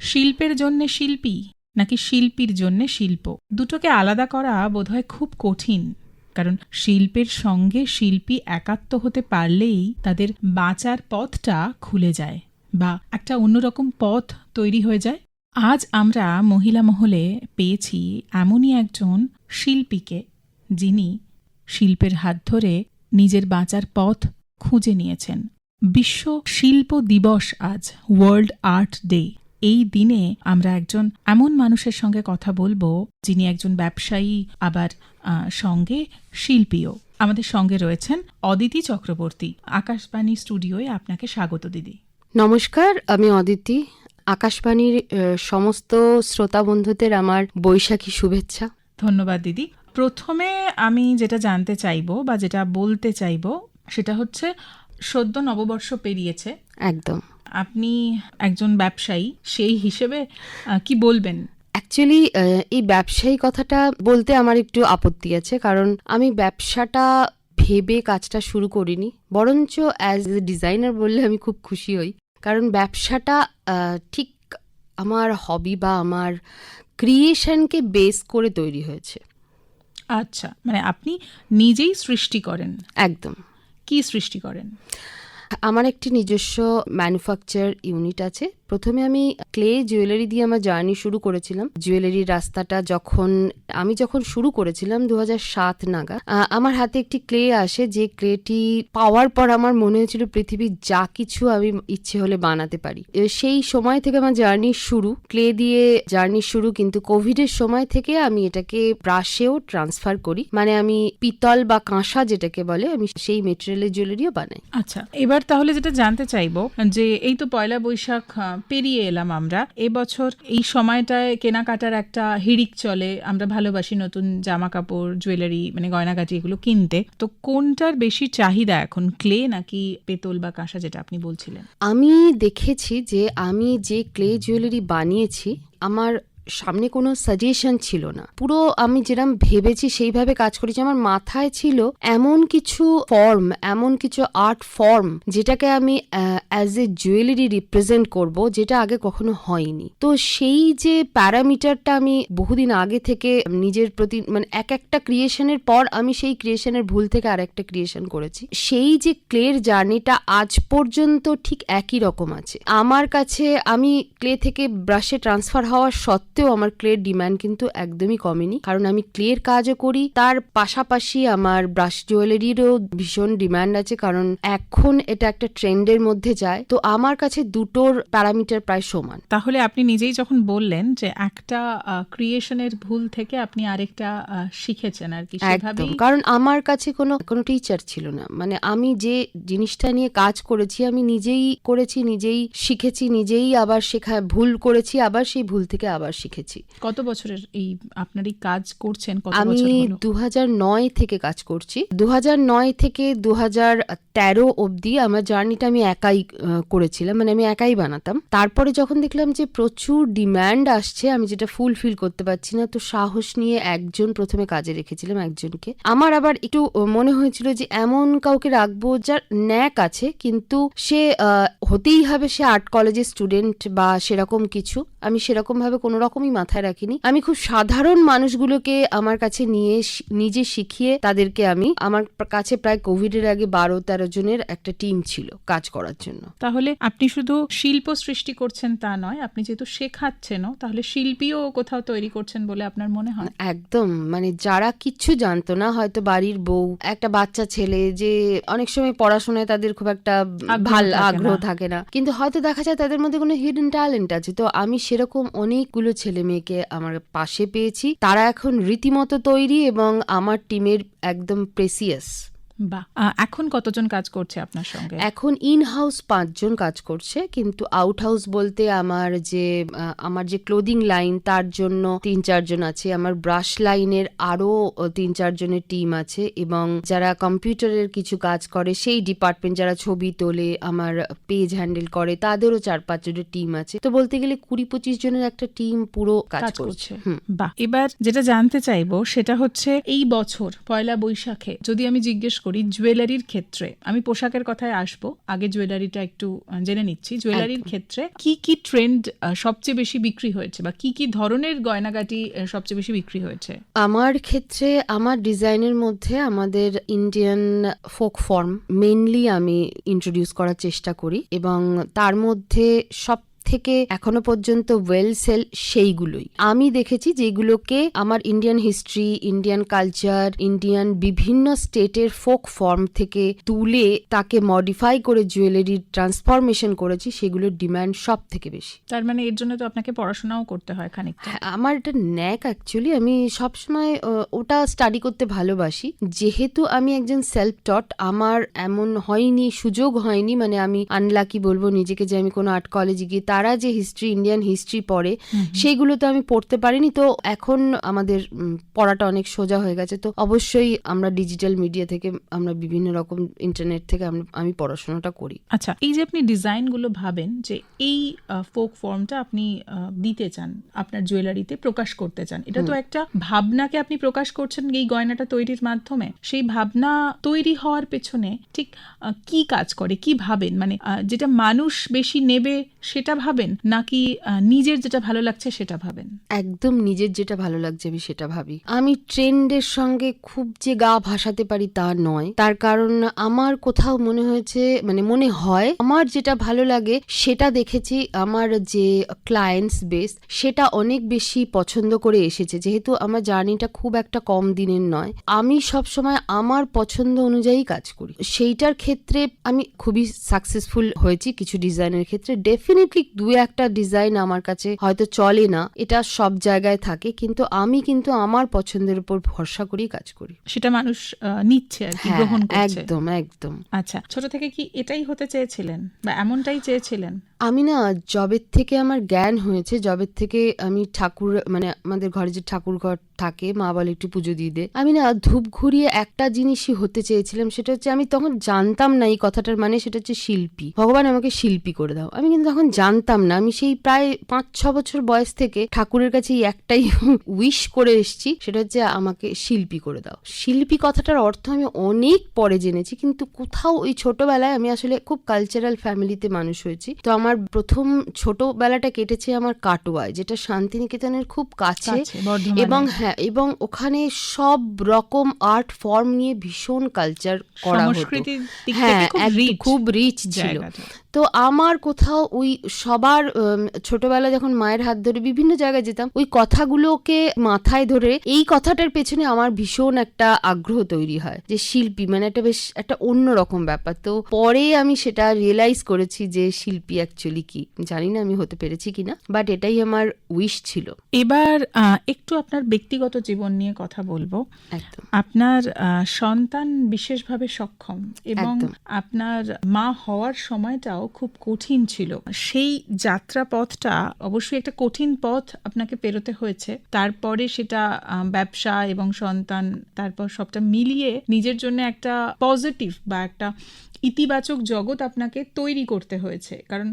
শিল্পের জন্যে শিল্পী নাকি শিল্পীর জন্যে শিল্প? দুটোকে আলাদা করা বোধহয় খুব কঠিন। কারণ শিল্পের সঙ্গে শিল্পী একাত্ম হতে পারলেই তাদের বাঁচার পথটা খুলে যায় বা একটা অন্যরকম পথ তৈরি হয়ে যায়। আজ আমরা মহিলা মহলে পেয়েছি এমনই একজন শিল্পীকে যিনি শিল্পের হাত ধরে নিজের বাঁচার পথ খুঁজে নিয়েছেন। বিশ্ব শিল্প দিবস আজ ওয়ার্ল্ড আর্ট ডে এই দিনে আমরা একজন এমন মানুষের সঙ্গে কথা বলব যিনি একজন ব্যবসায়ী আবার সঙ্গে শিল্পীও। আমাদের সঙ্গে রয়েছেন অদিতি চক্রবর্তী আকাশবাণী স্টুডিওয়ে আপনাকে স্বাগত দিদি। নমস্কার আমি অদিতি। আকাশবাণীর সমস্ত শ্রোতা বন্ধুদের আমার বৈশাখী শুভেচ্ছা। ধন্যবাদ দিদি। প্রথমে আমি যেটা জানতে চাইব বা যেটা বলতে চাইব সেটা হচ্ছে সদ্য নববর্ষ পেরিয়েছে। একদম। আপনি একজন ব্যবসায়ী সেই হিসেবে কি বলবেন? অ্যাকচুয়ালি এই ব্যবসায়ী কথাটা বলতে আমার একটু আপত্তি আছে। কারণ আমি ব্যবসাটা ভেবে কাজটা শুরু করিনি। বরঞ্চ অ্যাজ এ ডিজাইনার বললে আমি খুব খুশি হই। কারণ ব্যবসাটা ঠিক আমার হবি বা আমার ক্রিয়েশনকে বেস করে তৈরি হয়েছে। আচ্ছা মানে আপনি নিজেই সৃষ্টি করেন। একদম। কি সৃষ্টি করেন? আমার একটি নিজস্ব ম্যানুফ্যাকচার ইউনিট আছে। প্রথমে আমি ক্লে জুয়েলারি দিয়ে আমার জার্নি শুরু করেছিলাম। জুয়েলারির রাস্তাটা যখন আমি যখন শুরু করেছিলাম দু সাত আহ, আমার হাতে একটি ক্লে আসে যে ক্লেটি পাওয়ার পর আমার মনে হয়েছিল পৃথিবীর যা কিছু আমি ইচ্ছে হলে বানাতে পারি। সেই সময় থেকে আমার জার্নি শুরু। ক্লে দিয়ে জার্নি শুরু কিন্তু কোভিডের সময় থেকে আমি এটাকে ব্রাশেও ট্রান্সফার করি। মানে আমি পিতল বা কাঁসা যেটাকে বলে আমি সেই মেটেরিয়ালের জুয়েলারিও বানাই। আচ্ছা এবার তাহলে যেটা জানতে চাইব, যে এই তো পয়লা বৈশাখ পেরিয়ে এলাম আমরা। এবছর এই সময়টায় কেনাকাটার একটা হিড়িক চলে। আমরা ভালোবাসি নতুন জামা কাপড় জুয়েলারি মানে গয়নাগাটি এগুলো কিনতে। তো কোনটার বেশি চাহিদা এখন? ক্লে নাকি পেতল বা কাঁসা যেটা আপনি বলছিলেন? আমি দেখেছি যে আমি যে ক্লে জুয়েলারি বানিয়েছি, আমার সামনে কোনো সাজেশন ছিল না। পুরো আমি যেরকম ভেবেছি সেইভাবে কাজ করেছি আমার মাথায় ছিল এমন কিছু ফর্ম এমন কিছু আর্ট ফর্ম যেটাকে আমি অ্যাজ এ জুয়েলারি রিপ্রেজেন্ট করব, যেটা আগে কখনো হয়নি। তো সেই যে প্যারামিটারটা আমি বহুদিন আগে থেকে নিজের প্রতি মানে এক একটা ক্রিয়েশনের পর আমি সেই ক্রিয়েশনের ভুল থেকে আরেকটা ক্রিয়েশন করেছি। সেই যে ক্লের জার্নিটা আজ পর্যন্ত ঠিক একই রকম আছে। আমার কাছে, আমি ক্লে থেকে ব্রাশে ট্রান্সফার হওয়ার সত্ত্বেও আমার ক্লের ডিমান্ড কিন্তু একদমই কমেনি। কারণ আমি ক্লের কাজও করি তার পাশাপাশি আমার ব্রাশ জুয়েলারিরও ভীষণ ডিমান্ড আছে কারণ এখন এটা একটা ট্রেন্ডের মধ্যে যায়। তো আমার কাছে দুটোর প্যারামিটার প্রায় সমান। তাহলে আপনি নিজেই যখন বললেন যে একটা ক্রিয়েশনের ভুল থেকে আপনি আরেকটা শিখেছেন আর কি একদম। কারণ আমার কাছে কোনো কোনো টিচার ছিল না। মানে আমি যে জিনিসটা নিয়ে কাজ করেছি আমি নিজেই করেছি নিজেই শিখেছি নিজেই আবার শেখা ভুল করেছি আবার সেই ভুল থেকে আবার শিখেছি। কত বছরের এই আপনার এই কাজ করছেন? কত আমি দু নয় থেকে কাজ করছি। দু নয় থেকে দু তেরো অবধি আমার জার্নিটা আমি একাই করেছিলাম। মানে আমি একাই বানাতাম। তারপরে যখন দেখলাম যে প্রচুর ডিম্যান্ড আসছে আমি যেটা ফুলফিল করতে পারছি না তো সাহস নিয়ে একজন প্রথমে কাজে রেখেছিলাম একজনকে। আমার আবার একটু মনে হয়েছিল যে এমন কাউকে রাখব যার ন্যাক আছে কিন্তু সে হতেই হবে সে আর্ট কলেজের স্টুডেন্ট বা সেরকম কিছু। আমি সেরকম ভাবে কোনো রকমই মাথায় রাখিনি। আমি খুব সাধারণ মানুষগুলোকে আমার কাছে নিয়ে নিজে শিখিয়ে তাদেরকে আমি আমার কাছে প্রায় কোভিডের আগে বারো তেরো জনের একটা টিম ছিল কাজ করার জন্য। তাহলে আপনি শুধু শিল্প সৃষ্টি করছেন তা নয় আপনি যেহেতু শেখাচ্ছেনও তাহলে শিল্পীও কোথাও তৈরি করছেন বলে আপনার মনে হয়? একদম মানে যারা কিচ্ছু জানতো না হয়তো বাড়ির বউ একটা বাচ্চা ছেলে যে অনেক সময় পড়াশোনায় তাদের খুব একটা ভালো আগ্রহ থাকে না। কিন্তু হয়তো দেখা যায় তাদের মধ্যে কোনো হিডেন ট্যালেন্ট আছে। তো আমি সেরকম অনেকগুলো ছেলে মেয়েকে আমার পাশে পেয়েছি। তারা এখন রীতিমতো তৈরি এবং আমার টিমের একদম প্রেসিয়াস বা এখন কতজন কাজ করছে আপনার সঙ্গে? এখন ইন হাউস পাঁচজন কাজ করছে কিন্তু আউট হাউস বলতে আমার যে আমার যে ক্লোদিং লাইন তার জন্য তিন চারজন আছে। আমার ব্রাশ লাইনের আরও তিন চারজনের টিম আছে এবং যারা কম্পিউটারের কিছু কাজ করে সেই ডিপার্টমেন্ট যারা ছবি তোলে আমার পেজ হ্যান্ডেল করে তাদেরও চার পাঁচ জনের টিম আছে। তো বলতে গেলে কুড়ি পঁচিশ জনের একটা টিম পুরো কাজ করছে। বাহ। এবার যেটা জানতে চাইব সেটা হচ্ছে এই বছর পয়লা বৈশাখে যদি আমি জিজ্ঞেস করি জুয়েলারির ক্ষেত্রে। আমি পোশাকের কথায় আসব। আগে জুয়েলারিটা একটু জেনে নিচ্ছি। জুয়েলারির ক্ষেত্রে কি কি ট্রেন্ড সবচেয়ে বেশি বিক্রি হয়েছে বা কি কি ধরনের গয়নাগাটি সবচেয়ে বেশি বিক্রি হয়েছে? আমার ক্ষেত্রে আমার ডিজাইনের মধ্যে আমাদের ইন্ডিয়ান ফোক ফর্ম মেনলি আমি ইন্ট্রোডিউস করার চেষ্টা করি এবং তার মধ্যে সব থেকে এখনও পর্যন্ত ওয়েল সেল সেইগুলোই। আমি দেখেছি যেগুলোকে আমার Indian history Indian culture Indian বিভিন্ন স্টেটের ফোক ফর্ম থেকে তুলে তাকে মডিফাই করে জুয়েলারির ট্রান্সফরমেশন করেছি সেগুলোর ডিমান্ড সব থেকে বেশি। তার মানে এর জন্য তো আপনাকে পড়াশোনাও করতে হয় খানিকটা। হ্যাঁ, আমার এটা ন্যাক অ্যাকচুয়ালি আমি সবসময় ওটা স্টাডি করতে ভালোবাসি। যেহেতু আমি একজন সেলফ টট আমার এমন হয়নি সুযোগ হয়নি মানে আমি আনলাকি বলব নিজেকে যে আমি কোনো আর্ট কলেজে গিয়ে তারা যে হিস্ট্রি ইন্ডিয়ান হিস্ট্রি পড়ে সেইগুলো তো আমি পড়তে পারিনি। তো এখন আমাদের পড়াটা অনেক সোজা হয়ে গেছে। তো অবশ্যই আমরা ডিজিটাল মিডিয়া থেকে আমরা বিভিন্ন রকম ইন্টারনেট থেকে আমি পড়াশোনাটা করি। আচ্ছা এই যে আপনি ডিজাইনগুলো ভাবেন যে এই ফোক ফর্মটা আপনি দিতে চান আপনার জুয়েলারিতে প্রকাশ করতে চান এটা তো একটা ভাবনাকে আপনি প্রকাশ করছেন এই গয়নাটা তৈরির মাধ্যমে। সেই ভাবনা তৈরি হওয়ার পেছনে ঠিক কি কাজ করে কি ভাবেন? মানে যেটা মানুষ বেশি নেবে সেটা ভাবেন? নাকি নিজের যেটা ভালো লাগছে সেটা ভাবেন? একদম নিজের যেটা ভালো লাগছে আমি সেটা ভাবি। আমি ট্রেন্ডের সঙ্গে খুব যে গা ভাসাতে পারি তা নয়। তার কারণ আমার কোথাও মনে হয়েছে মানে মনে হয়, আমার যেটা ভালো লাগে সেটা দেখেছি আমার যে ক্লায়েন্টস বেস সেটা অনেক বেশি পছন্দ করে এসেছে। যেহেতু আমার জার্নিটা খুব একটা কম দিনের নয়, আমি সব সময় আমার পছন্দ অনুযায়ী কাজ করি। সেইটার ক্ষেত্রে আমি খুবই সাকসেসফুল হয়েছি কিছু ডিজাইনের ক্ষেত্রে। ডেফিনেটলি দু একটা ডিজাইন আমার কাছে হয়তো চলে না এটা সব জায়গায় থাকে কিন্তু আমি কিন্তু আমার পছন্দের উপর ভরসা করেই কাজ করি। সেটা মানুষ নিচ্ছে আর কি হ্যাঁ গ্রহণ করছে। একদম একদম। আচ্ছা ছোট থেকে কি এটাই হতে চেয়েছিলেন বা এমনটাই চেয়েছিলেন? আমি না জবের থেকে আমার জ্ঞান হয়েছে জবের থেকে আমি ঠাকুর মানে আমাদের ঘরে যে ঠাকুর ঘর থাকে মা বলে একটু পুজো দিয়ে দে। আমি না ধূপ ঘুরিয়ে একটা জিনিসই হতে চেয়েছিলাম সেটা হচ্ছে আমি তখন জানতাম না এই কথাটার মানে সেটা হচ্ছে শিল্পী। ভগবান আমাকে শিল্পী করে দাও। আমি কিন্তু তখন জানতাম না। আমি সেই প্রায় পাঁচ ছ বছর বয়স থেকে ঠাকুরের কাছে একটাই উইশ করে এসেছি সেটা হচ্ছে আমাকে শিল্পী করে দাও। শিল্পী কথাটার অর্থ আমি অনেক পরে জেনেছি কিন্তু কোথাও ওই ছোটবেলায় আমি আসলে খুব কালচারাল ফ্যামিলিতে মানুষ হয়েছি। তো আমার প্রথম ছোটবেলাটা কেটেছে আমার কাটোয়ায় যেটা শান্তিনিকেতনের খুব কাছে। এবং হ্যাঁ এবং ওখানে সব রকম আর্ট ফর্ম নিয়ে ভীষণ কালচার করা হতো। হ্যাঁ খুব রিচ ছিল। তো আমার কোথাও ওই সবার ছোটবেলা যখন মায়ের হাত ধরে বিভিন্ন জায়গায় যেতাম ওই কথাগুলোকে মাথায় ধরে এই কথাটার পেছনে আমার ভীষণ একটা আগ্রহ তৈরি হয় যে শিল্পী মানে একটা বেশ একটা অন্যরকম ব্যাপার। তো পরে আমি সেটা রিয়েলাইজ করেছি যে শিল্পী অ্যাকচুয়ালি কি। জানি না আমি হতে পেরেছি কিনা বাট এটাই আমার উইশ ছিল। এবার একটু আপনার ব্যক্তিগত জীবন নিয়ে কথা বলব। একদম। আপনার সন্তান বিশেষভাবে সক্ষম এবং আপনার মা হওয়ার সময়টাও খুব কঠিন ছিল। সেই যাত্রা পথটা অবশ্যই একটা কঠিন পথ আপনাকে পেরোতে হয়েছে। তারপরে সেটা ব্যবসা এবং সন্তান, তারপর সবটা মিলিয়ে নিজের জন্য একটা পজিটিভ বা একটা ইতিবাচক জগৎ আপনাকে তৈরি করতে হয়েছে। কারণ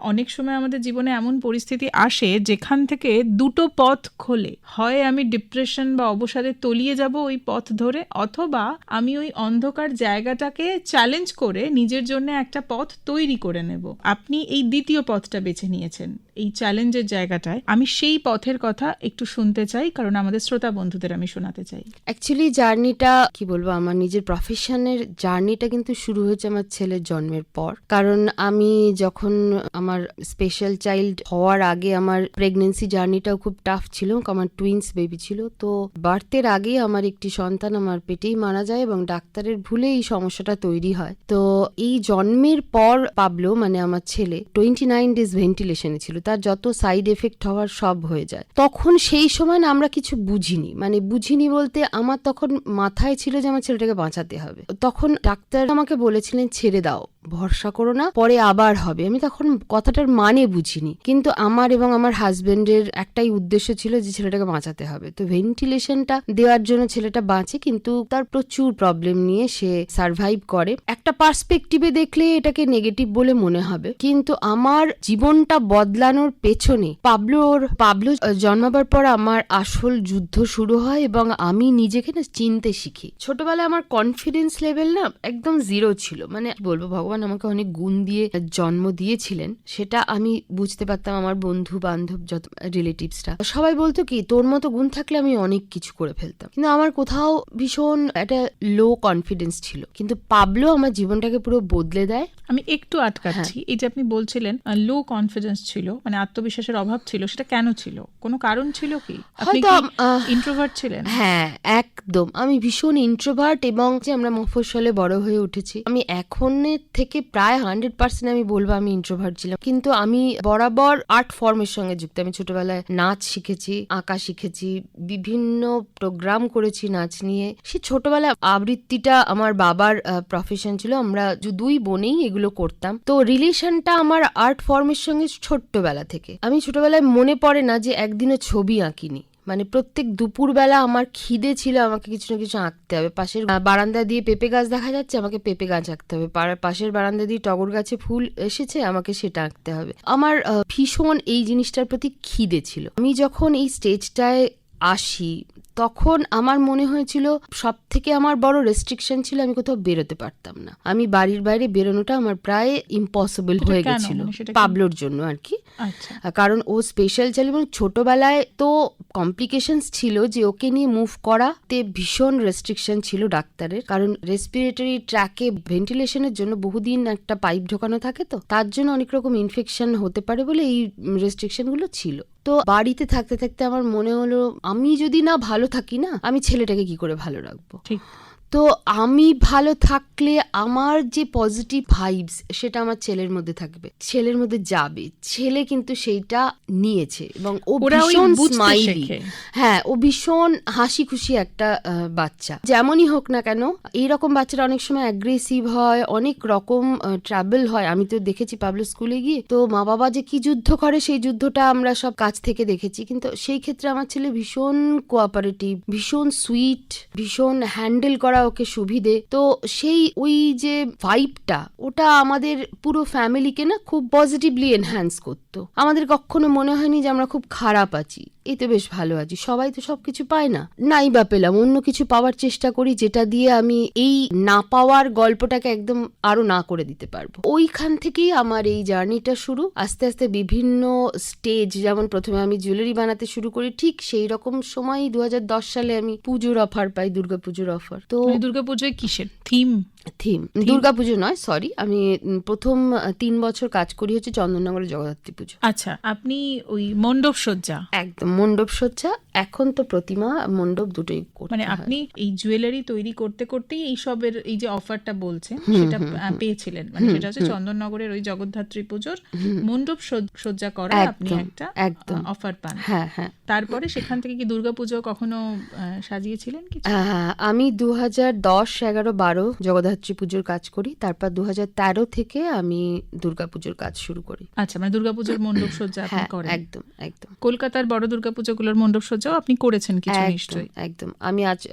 অনেক সময় আমাদের জীবনে এমন পরিস্থিতি আসে যেখান থেকে দুটো পথ খোলে। হয় আমি ডিপ্রেশন বা অবসাদে তলিয়ে যাব ওই পথ ধরে, অথবা আমি ওই অন্ধকার জায়গাটাকে চ্যালেঞ্জ করে নিজের জন্য একটা পথ তৈরি করে নেব। আপনি এই দ্বিতীয় পথটা বেছে নিয়েছেন। এই চ্যালেঞ্জের জায়গাটায়, আমি সেই পথের কথা একটু শুনতে চাই, কারণ আমাদের শ্রোতা বন্ধুদের আমি শোনাতে চাই। অ্যাকচুয়ালি জার্নিটা, কি বলব, আমার নিজের প্রফেশনের জার্নিটা কিন্তু শুরু হয়েছে আমার ছেলের জন্মের পর। কারণ আমি যখন আমার স্পেশাল চাইল্ড হওয়ার আগে আমার প্রেগনেন্সি জার্নিটাও খুব টাফ ছিল আমার টুইন্স বেবি ছিল। তো বার্থের আগে আমার একটি সন্তান আমার পেটেই মারা যায় এবং ডাক্তারের ভুলে এই সমস্যাটা তৈরি হয়। তো এই জন্মের পর পাবলো মানে আমার ছেলে টোয়েন্টি নাইন ডেজ ভেন্টিলেশনে ছিল। তার যত সাইড এফেক্ট হওয়ার সব হয়ে যায়। তখন সেই সময় না আমরা কিছু বুঝিনি। মানে বুঝিনি বলতে আমার তখন মাথায় ছিল যে আমার ছেলেটাকে বাঁচাতে হবে। তখন ডাক্তার আমাকে বলেছিলেন, ছেড়ে দাও। ভরসা করো না, পরে আবার হবে। আমি তখন কথাটার মানে বুঝিনি। কিন্তু আমার এবং আমার হাজবেন্ডের একটাই উদ্দেশ্য ছিল যে ছেলেটাকে বাঁচাতে হবে। তো ভেন্টিলেশনটা দেওয়ার জন্য ছেলেটা বাঁচে, কিন্তু তার প্রচুর প্রবলেম নিয়ে সে সার্ভাইভ করে। একটা পার্সপেক্টিভে দেখলে এটাকে নেগেটিভ বলে মনে হবে। কিন্তু আমার জীবনটা বদলানোর পেছনে পাবলোর, পাবলো জন্মাবার পর আমার আসল যুদ্ধ শুরু হয় এবং আমি নিজেকে না চিনতে শিখি। ছোটবেলায় আমার কনফিডেন্স লেভেল না একদম জিরো ছিল। মানে বলব, ভগবান আমাকে অনেক গুণ দিয়ে জন্ম দিয়েছিলেন সেটা আমি বুঝতে পারতাম আমার বন্ধু বান্ধব যত রিলেটিভসরা সবাই বলতো কি তোর মতো গুণ থাকলে আমি অনেক কিছু করে ফেলতাম। কিন্তু আমার কোথাও ভীষণ একটা লো কনফিডেন্স ছিল। কিন্তু পাবলো আমার জীবনটাকে পুরো বদলে দেয়। আমি একটু আটকাচ্ছি। এই যে আপনি বলছিলেন লো কনফিডেন্স ছিল মানে আত্মবিশ্বাসের অভাব ছিল সেটা কেন ছিল? কোনো কারণ ছিল কি? আপনি হয়তো ইন্ট্রোভার্ট ছিলেন? হ্যাঁ একদম। আমি ভীষণ ইন্ট্রোভার্ট এবং যে আমরা মফস্বলে বড় হয়ে উঠেছি আমি এখনের থেকে প্রায় হান্ড্রেড পার্সেন্ট আমি বলব আমি ইন্ট্রোভার্ট ছিলাম। কিন্তু আমি বরাবর আর্ট ফর্মের সঙ্গে যুক্ত। আমি ছোটবেলায় নাচ শিখেছি, আঁকা শিখেছি, বিভিন্ন প্রোগ্রাম করেছি নাচ নিয়ে। সে ছোটবেলায় আবৃত্তিটা আমার বাবার প্রফেশন ছিল। আমরা দুই বোনেই এগুলো করতাম। তো রিলেশনটা আমার আর্ট ফর্মের সঙ্গে ছোট্টবেলা থেকে। আমি ছোটবেলায় মনে পড়ে না যে একদিনও ছবি আঁকিনি। মানে প্রত্যেক দুপুরবেলা আমার খিদে ছিল, আমাকে কিছু না কিছু আঁকতে হবে। পাশের বারান্দা দিয়ে পেঁপে গাছ দেখা যাচ্ছে, আমাকে পেঁপে গাছ আঁকতে হবে। পাশের বারান্দা দিয়ে টগর গাছে ফুল এসেছে, আমাকে সেটা আঁকতে হবে। আমার ভীষণ এই জিনিসটার প্রতি খিদে ছিল। আমি যখন এই স্টেজটায় আসি তখন আমার মনে হয়েছিল সব থেকে আমার বড় রেস্ট্রিকশন ছিল আমি কোথাও বেরোতে পারতাম না। আমি বাড়ির বাইরে বেরোনোটা আমার প্রায় ইম্পসিবল হয়ে? গেছিল মানে পাবলোর জন্য আর কি। আচ্ছা। কারণ ও স্পেশাল চাইল্ড এবং ছোটবেলায় তো কমপ্লিকেশনস ছিল যে ওকে নিয়ে মুভ করাতে ভীষণ রেস্ট্রিকশন ছিল ডাক্তারের। কারণ রেসপিরেটরি ট্র্যাকে ভেন্টিলেশনের জন্য বহুদিন একটা পাইপ ঢোকানো থাকে তো তার জন্য অনেক রকম ইনফেকশন হতে পারে বলে এই রেস্ট্রিকশনগুলো ছিল। তো বাড়িতে থাকতে থাকতে আমার মনে হলো, আমি যদি না ভালো থাকি না, আমি ছেলেটাকে কি করে ভালো রাখব? ঠিক। তো আমি ভালো থাকলে আমার যে পজিটিভ ভাইবস সেটা আমার ছেলের মধ্যে থাকবে। ছেলের মধ্যে যাবে। ছেলে কিন্তু সেইটা নিয়েছে এবং ও ভীষণ স্মাইলি হ্যাঁ ও ভীষণ হাসি খুশি একটা বাচ্চা। যেমনই হোক না কেন এইরকম বাচ্চারা অনেক সময় অ্যাগ্রেসিভ হয় অনেক রকম ট্রাভেল হয়। আমি তো দেখেছি পাবলিক স্কুলে গিয়ে। তো মা বাবা যে কি যুদ্ধ করে সেই যুদ্ধটা আমরা সব কাছ থেকে দেখেছি। কিন্তু সেই ক্ষেত্রে আমার ছেলে ভীষণ কোঅপারেটিভ ভীষণ সুইট ভীষণ হ্যান্ডেল করা ওকে সুবিধে তো সেই ওই যে ভাইবটা ওটা আমাদের পুরো ফ্যামিলিকে না খুব পজিটিভলি এনহ্যান্স করতো। আমাদের কখনো মনে হয়নি যে আমরা খুব খারাপ আছি। এই তো বেশ ভালো আছি। সবাই তো সবকিছু পায় না। নাই বা পেলাম, অন্য কিছু পাওয়ার চেষ্টা করি যেটা দিয়ে আমি এই না পাওয়ার গল্পটাকে একদম আরও না করে দিতে পারব। ওইখান থেকেই আমার এই জার্নিটা শুরু। আস্তে আস্তে বিভিন্ন স্টেজ, যেমন প্রথমে আমি জুয়েলারি বানাতে শুরু করি, ঠিক সেই রকম সময় দু হাজার দশ সালে আমি পুজোর অফার পাই দুর্গা পুজোর অফার। তো মানে দুর্গাপুজোয় কিসের? থিম? থিম। দুর্গাপুজো নয় সরি আমি প্রথম তিন বছর কাজ করি হচ্ছে চন্দননগরের জগদ্ধাত্রী পুজো। আচ্ছা আপনি ওই মণ্ডপ সজ্জা? একদম মণ্ডপ সজ্জা এখন তো প্রতিমা মণ্ডপ দুটোই মানে আপনি এই জুয়েলারি তৈরি করতে করতেই এই সবের এই যে অফারটা বলছেন সেটা পেয়েছিলেন। মানে সেটা হচ্ছে চন্দননগরের ওই জগদ্ধাত্রী পুজোর মণ্ডপ সজ্জা করা আপনি একটা একদম। অফার পান। হ্যাঁ হ্যাঁ। তারপরে সেখান থেকে কি দুর্গাপুজো কখনো সাজিয়েছিলেন কি আমি দু হাজার দশ এগারো বারো জগদ্ধাত্রী পুজোর কাজ করি তারপর দু হাজার তেরো থেকে আমি দুর্গাপুজোর কাজ শুরু করি। আচ্ছা মানে দুর্গাপুজোর মণ্ডপ সজ্জা আপনি হ্যাঁ করেন। একদম একদম। কলকাতার বড় দুর্গাপুজোগুলোর মণ্ডপ সজ্জাও আপনি করেছেন কিছু নিশ্চয়ই। একদম। আমি আজ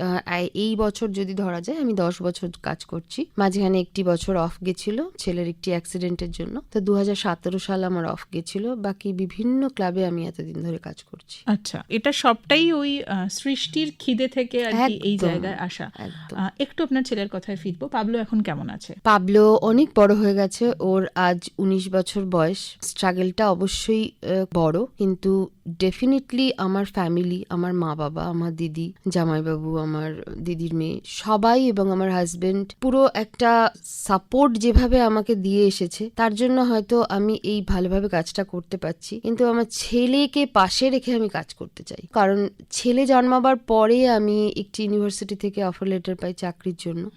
এই- বছর যদি ধরা যায় আমি দশ বছর কাজ করছি। মাঝখানে একটি বছর অফ গেছিল ছেলের একটি অ্যাক্সিডেন্টের জন্য। তো দু হাজার সতেরো সাল আমার অফ গেছিল। বাকি বিভিন্ন ক্লাবে আমি এতদিন ধরে কাজ করছি। আচ্ছা এটা সবটাই ওই সৃষ্টির খিদে থেকে আর কি এই জায়গায় আসা। একটু আপনার ছেলের কথায় ফিরবো। পাবলো এখন কেমন আছে? পাবলো অনেক বড় হয়ে গেছে। ওর আজ উনিশ বছর বয়স। স্ট্রাগলটা অবশ্যই বড়। কিন্তু ডেফিনেটলি আমার ফ্যামিলি আমার মা বাবা আমার দিদি জামাইবাবু আমার দিদির মেয়ে সবাই এবং আমার হাজবেন্ড পুরো একটা সাপোর্ট যেভাবে আমাকে দিয়ে এসেছে তার জন্য হয়তো আমি এই ভালোভাবে কাজটা করতে পারছি। কিন্তু আমার ছেলেকে পাশে রেখে আমি কাজ করতে চাই। কারণ ছেলে জন্মাবার পরে আমি একটি ইউনিভার্সিটি থেকে অফার লেটার পাই চাকরির জন্য।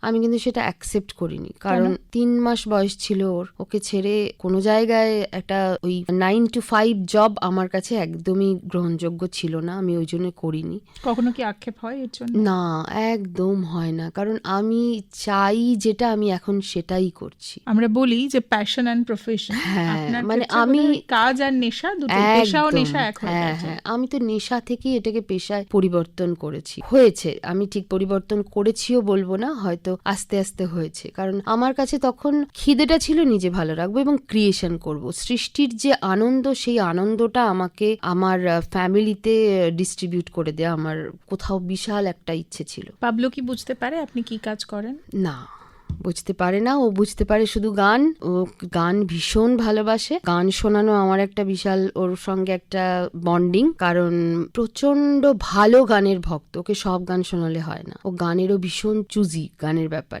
আমি কিন্তু সেটা অ্যাকসেপ্ট করিনি। কারণ তিন মাস বয়স ছিল ওর। ওকে ছেড়ে কোনো জায়গায় একটা ওই নাইন টু ফাইভ জব আমার কাছে একদমই গ্রহণযোগ্য ছিল না। আমি ওই জন্য করিনি। কখনো কি আক্ষেপ হয় এর জন্য? না একদম হয় না। কারণ আমি চাই যেটা আমি এখন সেটাই করছি। আমরা বলি যে প্যাশন অ্যান্ড প্রফেশন হ্যাঁ, মানে আমি- কাজ আর নেশা দুটো পেশা ও নেশা এক হয়ে হ্যাঁ হ্যাঁ আমি তো নেশা থেকেই এটাকে পেশায় পরিবর্তন করেছি। হয়েছে আমি ঠিক পরিবর্তন করেছিও বলব না হয়তো আস্তে আস্তে হয়েছে। কারণ আমার কাছে তখন খিদেটা ছিল নিজে ভালো রাখব এবং ক্রিয়েশন করব। সৃষ্টির যে আনন্দ সেই আনন্দটা আমাকে আমার ফ্যামিলিতে ডিস্ট্রিবিউট করে দেওয়া আমার কোথাও বিশাল একটা ইচ্ছে ছিল। পাবলো কি বুঝতে পারে? আপনি কি কাজ করেন? না। বুঝতে পারে না। ও বুঝতে পারে শুধু গান। ও গান ভীষণ ভালোবাসে। গান শোনানো আমার একটা বিশাল ওর সঙ্গে একটা বন্ডিং কারণ প্রচণ্ড ভালো গানের ভক্ত। ওকে সব গান শোনালে হয় না। ও গানেরও ভীষণ চুজি গানের ব্যাপার।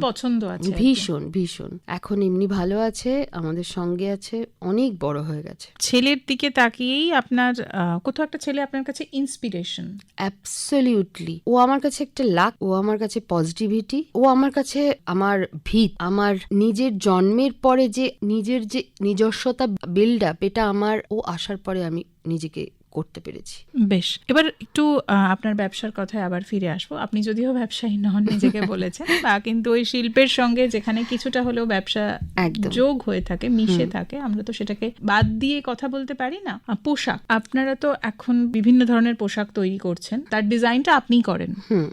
পছন্দ আছে ভীষণ ভীষণ। এখন এমনি ভালো আছে আমাদের সঙ্গে আছে অনেক বড় হয়ে গেছে। ছেলের দিকে তাকিয়েই আপনার কোথাও একটা ছেলে আপনার কাছে ইন্সপিরেশন অ্যাবসলিউটলি ও আমার কাছে একটা লাক ও আমার কাছে পজিটিভিটি ও আমার কাছে আমার ভিত, আমার নিজের জন্মের পরে যে নিজের যে নিজস্বতা বিল্ড আপ এটা আমার ও আসার পরে আমি নিজেকে করতে পেরেছি। বেশ এবার একটু আপনার ব্যবসার কথায় আবার ফিরে আসব। আপনি যদিও ব্যবসায়ী নন নিজেকে বলেছেন বা কিন্তু ওই শিল্পের সঙ্গে যেখানে কিছুটা হলেও ব্যবসা একদম। যোগ হয়ে থাকে মিশে থাকে আমরা তো সেটাকে বাদ দিয়ে কথা বলতে পারি না। পোশাক আপনারা তো এখন বিভিন্ন ধরনের পোশাক তৈরি করছেন তার ডিজাইনটা আপনিই করেন।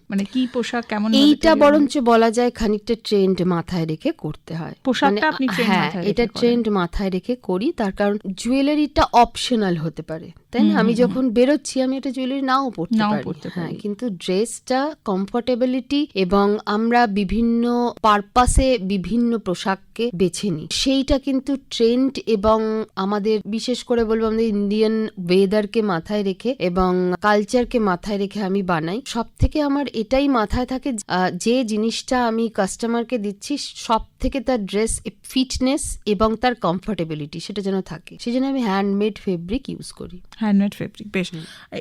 মানে কি পোশাক কেমন এইটা বরঞ্চ বলা যায় খানিকটা ট্রেন্ড মাথায় রেখে করতে হয়। পোশাকটা মানে, আপনি হ্যাঁ এটা ট্রেন্ড মাথায় রেখে করি তার কারণ জুয়েলারিটা অপশনাল হতে পারে। তাই না আমি যখন বেরোচ্ছি আমি এটা জুয়েলারি নাও পড়তে পারি। পরতে হ্যাঁ। কিন্তু ড্রেসটা কমফোর্টেবিলিটি এবং আমরা বিভিন্ন পারপাসে বিভিন্ন পোশাককে বেছে নিই। সেইটা কিন্তু ট্রেন্ড এবং আমাদের বিশেষ করে বলব আমাদের ইন্ডিয়ান ওয়েদারকে মাথায় রেখে এবং কালচারকে মাথায় রেখে আমি বানাই। সব থেকে আমার এটাই মাথায় থাকে যে জিনিসটা আমি কাস্টমারকে দিচ্ছি সব থেকে তার ড্রেস ফিটনেস এবং তার কমফোর্টেবিলিটি সেটা যেন থাকে। সেই জন্য আমি হ্যান্ডমেড ফেব্রিক ইউজ করি। হ্যান্ডমেড ফেব্রিক বেশ।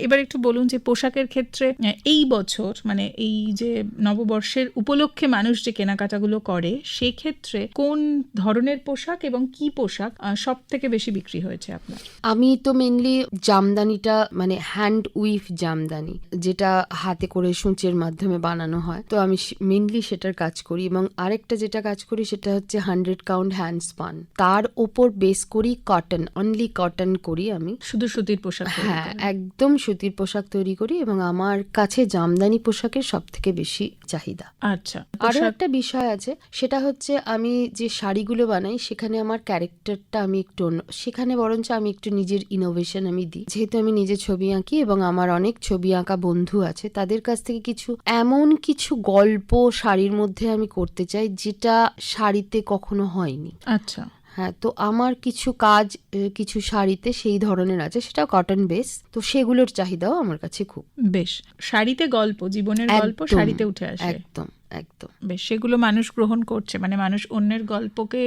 এবার একটু বলুন যে পোশাকের ক্ষেত্রে এই বছর মানে এই যে নববর্ষের উপলক্ষে মানুষ যে কেনাকাটাগুলো করে সেক্ষেত্রে কোন ধরনের পোশাক এবং কি পোশাক সব থেকে বেশি বিক্রি হয়েছে আপনার? আমি তো মেনলি জামদানিটা মানে হ্যান্ড উইফ জামদানি যেটা হাতে করে সূচের মাধ্যমে বানানো হয়। তো আমি মেনলি সেটার কাজ করি এবং আরেকটা যেটা কাজ করি সেটা হচ্ছে হান্ড্রেড কাউন্ট হ্যান্ড স্পান তার ওপর বেস করি কটন অনলি কটন করি আমি। শুধু সুতির পোশাক হ্যাঁ একদম সুতির পোশাক তৈরি করি এবং আমার কাছে জামদানি পোশাকের সব থেকে বেশি চাহিদা। আচ্ছা পোশাক একটা বিষয় আছে সেটা হচ্ছে আমি যে শাড়িগুলো বানাই সেখানে আমার ক্যারেক্টারটা আমি একটু অন্য সেখানে বরঞ্চ আমি একটু নিজের ইনোভেশন আমি দিই। যেহেতু আমি নিজে ছবি আঁকি এবং আমার অনেক ছবি আঁকা বন্ধু আছে তাদের কাছ থেকে কিছু এমন কিছু গল্প শাড়ির মধ্যে আমি করতে চাই যেটা শাড়িতে কখনো হয়নি। আচ্ছা। হ্যাঁ তো আমার কিছু কাজ কিছু শাড়িতে সেই ধরনের আছে সেটা কটন বেস তো সেগুলোর চাহিদাও আমার কাছে খুব। বেশ শাড়িতে গল্প জীবনের গল্প শাড়িতে উঠে আসে। একদম। একদম। বেশ সেগুলো মানুষ গ্রহণ করছে মানে মানুষ অন্যের গল্পকে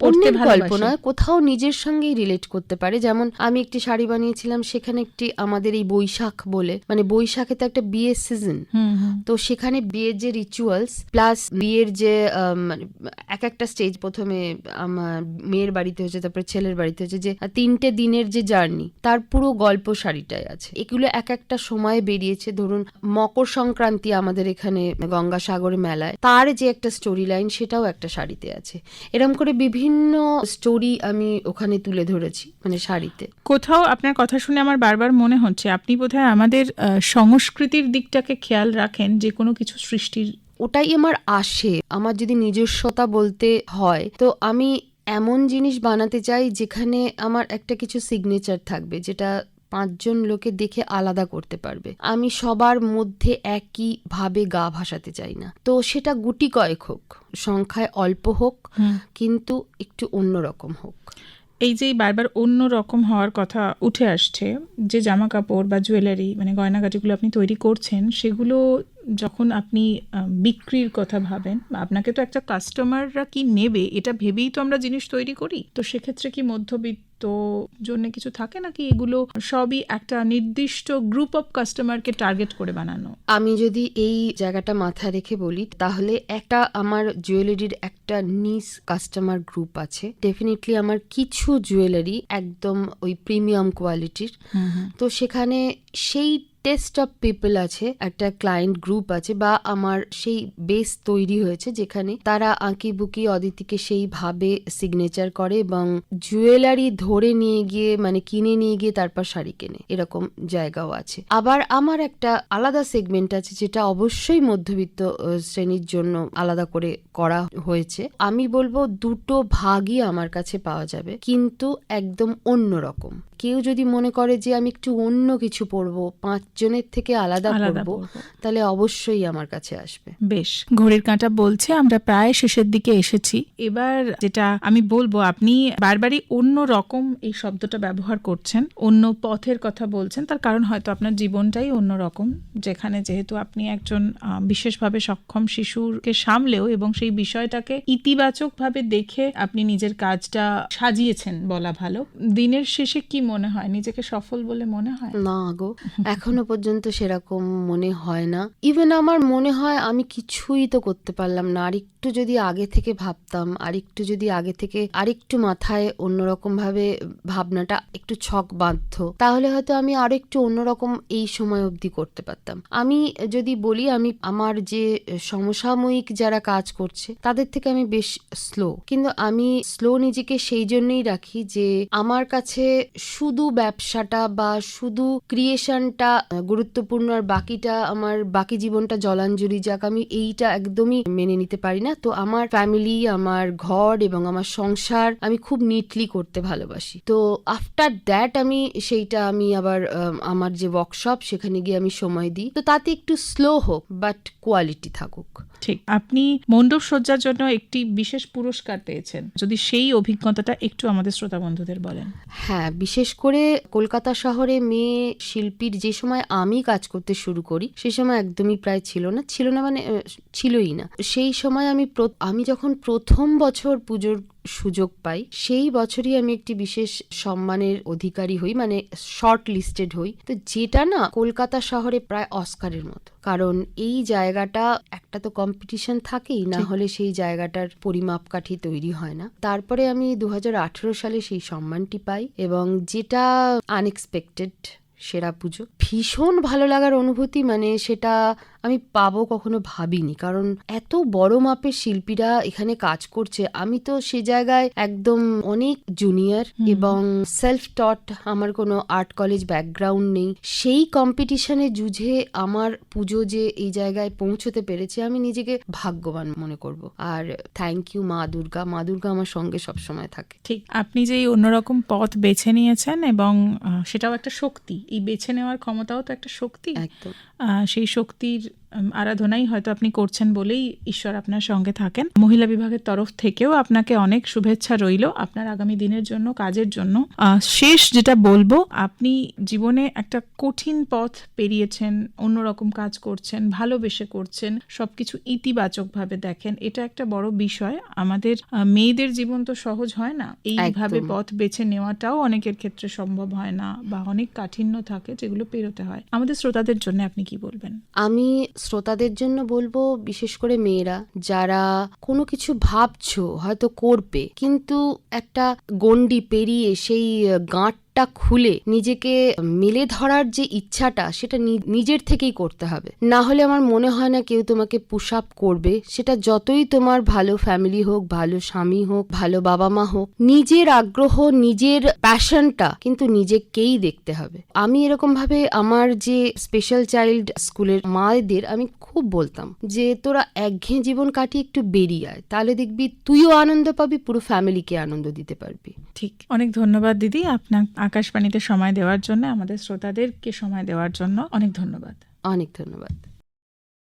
পড়তে অন্যের গল্প নয় কোথাও নিজের সঙ্গেই রিলেট করতে পারে। যেমন আমি একটি শাড়ি বানিয়েছিলাম সেখানে একটি আমাদের এই বৈশাখ বলে মানে বৈশাখে তো একটা বিয়ের সিজন তো সেখানে বিয়ের যে রিচুয়ালস প্লাস বিয়ের যে এক একটা স্টেজ প্রথমে আমার মেয়ের বাড়িতে হচ্ছে তারপরে ছেলের বাড়িতে হচ্ছে যে তিনটে দিনের যে জার্নি তার পুরো গল্প শাড়িটায় আছে। এগুলো এক একটা সময় বেরিয়েছে। ধরুন মকর সংক্রান্তি আমাদের এখানে গঙ্গাসাগর মেলায় তার যে একটা স্টোরি লাইন সেটাও একটা শাড়িতে আছে। এরম করে বিভিন্ন স্টোরি আমি ওখানে তুলে ধরেছি মানে শাড়িতে। কোথাও আপনার কথা শুনে আমার বারবার মনে হচ্ছে আপনি বোধহয় আমাদের সংস্কৃতির দিকটাকে খেয়াল রাখেন যে কোনো কিছু সৃষ্টির ওটাই আমার আসে আমার যদি নিজস্বতা বলতে হয় তো আমি এমন জিনিস বানাতে চাই যেখানে আমার একটা কিছু সিগনেচার থাকবে যেটা পাঁচজন লোকে দেখে আলাদা করতে পারবে। আমি সবার মধ্যে একই ভাবে গা ভাসাতে চাই না। তো সেটা গুটি কয়েক হোক সংখ্যায় অল্প হোক কিন্তু একটু অন্যরকম হোক। এই যে বারবার অন্য রকম হওয়ার কথা উঠে আসছে যে জামা কাপড় বা জুয়েলারি মানে গয়নাগাটিগুলো আপনি তৈরি করছেন সেগুলো যখন আপনি বিক্রির কথা ভাবেন বা আপনাকে তো একটা কাস্টমাররা কি নেবে এটা ভেবেই তো আমরা জিনিস তৈরি করি। তো সেক্ষেত্রে কি মধ্যবিত্ত তো জন্য কিছু থাকে নাকি? এগুলো সবই একটা নির্দিষ্ট গ্রুপ অফ কাস্টমারকে টার্গেট করে বানানো। আমি যদি এই জায়গাটা মাথায় রেখে বলি তাহলে একটা আমার জুয়েলারির একটা নিস কাস্টমার গ্রুপ আছে। ডেফিনেটলি আমার কিছু জুয়েলারি একদম ওই প্রিমিয়াম কোয়ালিটির তো সেখানে সেই টেস্ট অফ পিপল আছে, একটা ক্লায়েন্ট গ্রুপ আছে বা আমার সেই বেস তৈরি হয়েছে যেখানে তারা আঁকি বুকি অদিতিকে সেইভাবে সিগনেচার করে এবং জুয়েলারি ধরে নিয়ে গিয়ে মানে কিনে নিয়ে গিয়ে তারপর শাড়ি কেনে, এরকম জায়গাও আছে। আবার আমার একটা আলাদা সেগমেন্ট আছে যেটা অবশ্যই মধ্যবিত্ত শ্রেণির জন্য আলাদা করে করা হয়েছে। আমি বলব দুটো ভাগই আমার কাছে পাওয়া যাবে, কিন্তু একদম অন্য রকম কেউ যদি মনে করে যে আমি একটু অন্য কিছু পরবো পাঁচজনের থেকে আলাদা আলাদা। তাহলে অবশ্যই আমার কাছে আসবে। বেশ ঘড়ির কাঁটা বলছে আমরা প্রায় শেষের দিকে এসেছি। এবার যেটা আমি বলব আপনি বারবারই অন্য রকম এই শব্দটা ব্যবহার করছেন অন্য পথের কথা বলছেন তার কারণ হয়তো আপনার জীবনটাই অন্য রকম যেখানে যেহেতু আপনি একজন বিশেষভাবে সক্ষম শিশুকে সামলেও এবং সেই বিষয়টাকে ইতিবাচকভাবে দেখে আপনি নিজের কাজটা সাজিয়েছেন বলা ভালো। দিনের শেষে কি মনে হয়? নিজেকে সফল বলে মনে হয়? না গো এখনও পর্যন্ত সেরকম মনে হয় না। ইভেন আমার মনে হয় আমি কিছুই তো করতে পারলাম না। আরেকটু যদি আগে থেকে ভাবতাম, আরেকটু যদি আগে থেকে, আরেকটু মাথায় অন্যরকম ভাবে ভাবনাটা একটু ছক বাঁধত, তাহলে হয়তো আমি আরও একটু অন্যরকম এই সময় অবধি করতে পারতাম। আমি যদি বলি, আমি, আমার যে সমসাময়িক যারা কাজ করছে, তাদের থেকে আমি বেশ স্লো কিন্তু আমি স্লো নিজেকে সেই জন্যই রাখি যে, আমার কাছে শুধু ব্যবসাটা বা শুধু ক্রিয়েশনটা গুরুত্বপূর্ণ আর বাকিটা আমার বাকি জীবনটা জলাঞ্জলি যাক আমি এইটা একদমই মেনে নিতে পারি না। তো আমার ফ্যামিলি আমার ঘর এবং আমার সংসার আমি খুব নিটলি করতে ভালোবাসি। তো আফটার দ্যাট আমি সেইটা আমি আবার আমার যে ওয়ার্কশপ সেখানে গিয়ে আমি সময় দিই। তো তাতে একটু স্লো হোক বাট কোয়ালিটি থাকুক। ঠিক। আপনি মণ্ডপ সজ্জার জন্য একটি বিশেষ পুরস্কার পেয়েছেন। যদি সেই অভিজ্ঞতাটা একটু আমাদের শ্রোতা বন্ধুদের বলেন। হ্যাঁ বিশেষ করে কলকাতা শহরে মেয়ে শিল্পীর যে সময় আমি কাজ করতে শুরু করি সেই সময় একদমই প্রায় ছিল না। ছিল না মানে ছিলই না। সেই সময় আমি আমি যখন প্রথম বছর পুজোর সুযোগ পাই সেই বছরই আমি একটি বিশেষ সম্মানের অধিকারী হই মানে শর্ট লিস্টেড হই। তো যেটা না কলকাতা শহরে প্রায় অস্কারের মতো। কারণ এই জায়গাটা একটা তো কম্পিটিশন থাকেই না হলে সেই জায়গাটার পরিমাপকাঠি তৈরি হয় না। তারপরে আমি দু হাজার আঠারো সালে সেই সম্মানটি পাই এবং যেটা আনএক্সপেক্টেড সেরা পুজো। ভীষণ ভালো লাগার অনুভূতি মানে সেটা আমি পাবো কখনো ভাবিনি। কারণ এত বড় মাপের শিল্পীরা এখানে কাজ করছে। আমি তো সে জায়গায় একদম অনেক জুনিয়র এবং সেলফ টট আমার কোনো আর্ট কলেজ ব্যাকগ্রাউন্ড নেই। সেই কম্পিটিশনে যুঝে আমার পুজো যে এই জায়গায় পৌঁছতে পেরেছে আমি নিজেকে ভাগ্যবান মনে করব। আর থ্যাংক ইউ মা দুর্গা। মা দুর্গা আমার সঙ্গে সবসময় থাকে। ঠিক। আপনি যে অন্যরকম পথ বেছে নিয়েছেন এবং সেটাও একটা শক্তি। এই বেছে নেওয়ার ক্ষমতাও তো একটা শক্তি। একদম। সেই শক্তির আরাধনাই হয়তো আপনি করছেন বলেই ঈশ্বর আপনার সঙ্গে থাকেন। মহিলা বিভাগের তরফ থেকেও আপনাকে অনেক শুভেচ্ছা রইল। আপনার আগামী দিনের জন্য কাজের জন্য। শেষ যেটা বলব আপনি জীবনে একটা কঠিন পথ পেরিয়েছেন অন্যরকম কাজ করছেন ভালোবেসে করছেন সবকিছু ইতিবাচকভাবে দেখেন। এটা একটা বড় বিষয়। আমাদের মেয়েদের জীবন তো সহজ হয় না। এইভাবে পথ বেছে নেওয়াটাও অনেকের ক্ষেত্রে সম্ভব হয় না বা অনেক কাঠিন্য থাকে যেগুলো পেরোতে হয়। আমাদের শ্রোতাদের জন্য আপনি কি বলবেন? আমি শ্রোতাদের জন্য বলব, বিশেষ করে মেয়েরা, যারা কোনো কিছু ভাবছ, হয়তো করবে, কিন্তু একটা গণ্ডি পেরিয়ে সেই গাঁটটা খুলে নিজেকে মেলে ধরার যে ইচ্ছাটা, সেটা নিজের থেকেই করতে হবে। না হলে আমার মনে হয় না কেউ তোমাকে পুশ আপ করবে। সেটা যতই তোমার ভালো ফ্যামিলি হোক, ভালো স্বামী হোক, ভালো বাবা মা হোক, নিজের আগ্রহ, নিজের প্যাশনটা কিন্তু নিজেকেই দেখতে হবে। আমি এরকম ভাবে আমার যে স্পেশাল চাইল্ড স্কুলের মায়েদের আমি খুব বলতাম যে, তোরা একঘেয়ে জীবন কাটিয়ে একটু বেরিয়ে আয়। তাহলে দেখবি তুইও আনন্দ পাবি, পুরো ফ্যামিলিকে আনন্দ দিতে পারবি। ঠিক। অনেক ধন্যবাদ দিদি। আপনার আকাশবাণীতে সময় দেওয়ার জন্য আমাদের শ্রোতাদেরকে সময় দেওয়ার জন্য অনেক ধন্যবাদ। অনেক ধন্যবাদ।